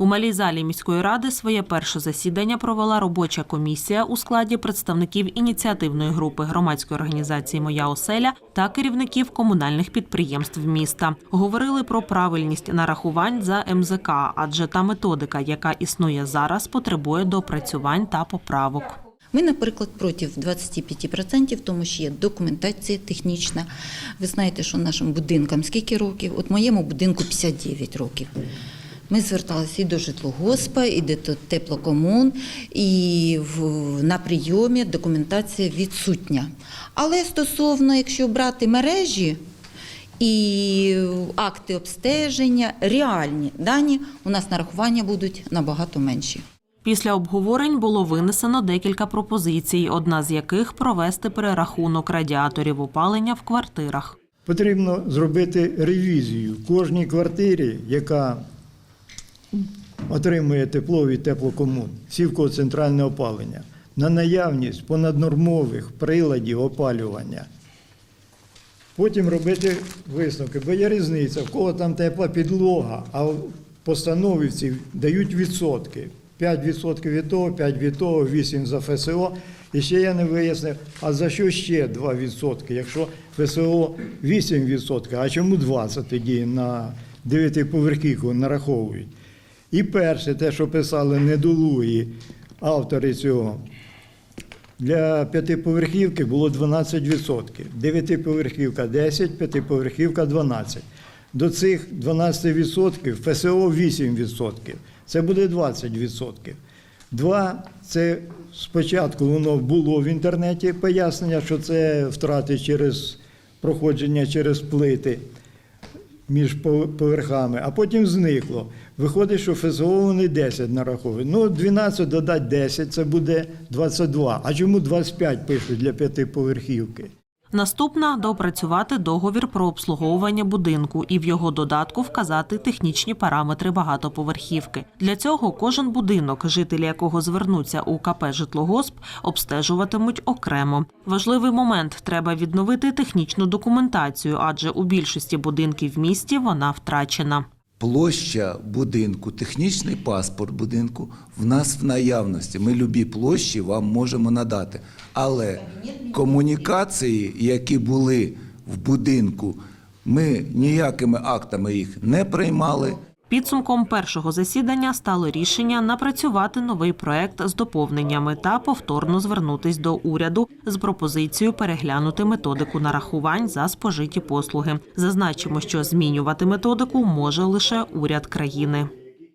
У малій залі міської ради своє перше засідання провела робоча комісія у складі представників ініціативної групи громадської організації Моя оселя та керівників комунальних підприємств міста. Говорили про правильність нарахувань за МЗК, адже та методика, яка існує зараз, потребує допрацювань та поправок. Ми, наприклад, проти 25%, тому що є документація технічна. Ви знаєте, що нашим будинкам скільки років? От моєму будинку 59 років. Ми зверталися і до житлогоспа, і до теплокомун, і в, на прийомі документація відсутня. Але стосовно, якщо брати мережі і акти обстеження, реальні дані, у нас нарахування будуть набагато менші. Після обговорень було винесено декілька пропозицій, одна з яких провести перерахунок радіаторів опалення в квартирах. Потрібно зробити ревізію кожній квартирі, яка отримує тепло від теплокомун, сівково центральне опалення, на наявність понаднормових приладів опалювання. Потім робити висновки, бо є різниця, в кого там тепла підлога, а в постановівці дають відсотки. 5% від того, 5% від того, 8% за ФСО. І ще я не вияснив, а за що ще 2%, якщо ФСО 8%, а чому 20% тоді на 9-поверхівку нараховують? І перше, те, що писали недолугі автори цього, для п'ятиповерхівки було 12%, дев'ятиповерхівка 10%, п'ятиповерхівка 12%. До цих 12% ФСО 8%. Це буде 20%. Два це спочатку воно було в інтернеті пояснення, що це втрати через проходження через плити між поверхами, а потім зникло. Виходить, що ФСО вони 10 нараховують. Ну, 12 додати 10, це буде 22. А чому 25 пишуть для п'ятиповерхівки? Наступна допрацювати договір про обслуговування будинку і в його додатку вказати технічні параметри багатоповерхівки. Для цього кожен будинок, жителі якого звернуться у КП Житлогосп, обстежуватимуть окремо. Важливий момент треба відновити технічну документацію, адже у більшості будинків в місті вона втрачена. Площа будинку, технічний паспорт будинку в нас в наявності. Ми любі площі вам можемо надати. Але комунікації, які були в будинку, ми ніякими актами їх не приймали. Підсумком першого засідання стало рішення напрацювати новий проект з доповненнями та повторно звернутись до уряду з пропозицією переглянути методику нарахувань за спожиті послуги. Зазначимо, що змінювати методику може лише уряд країни.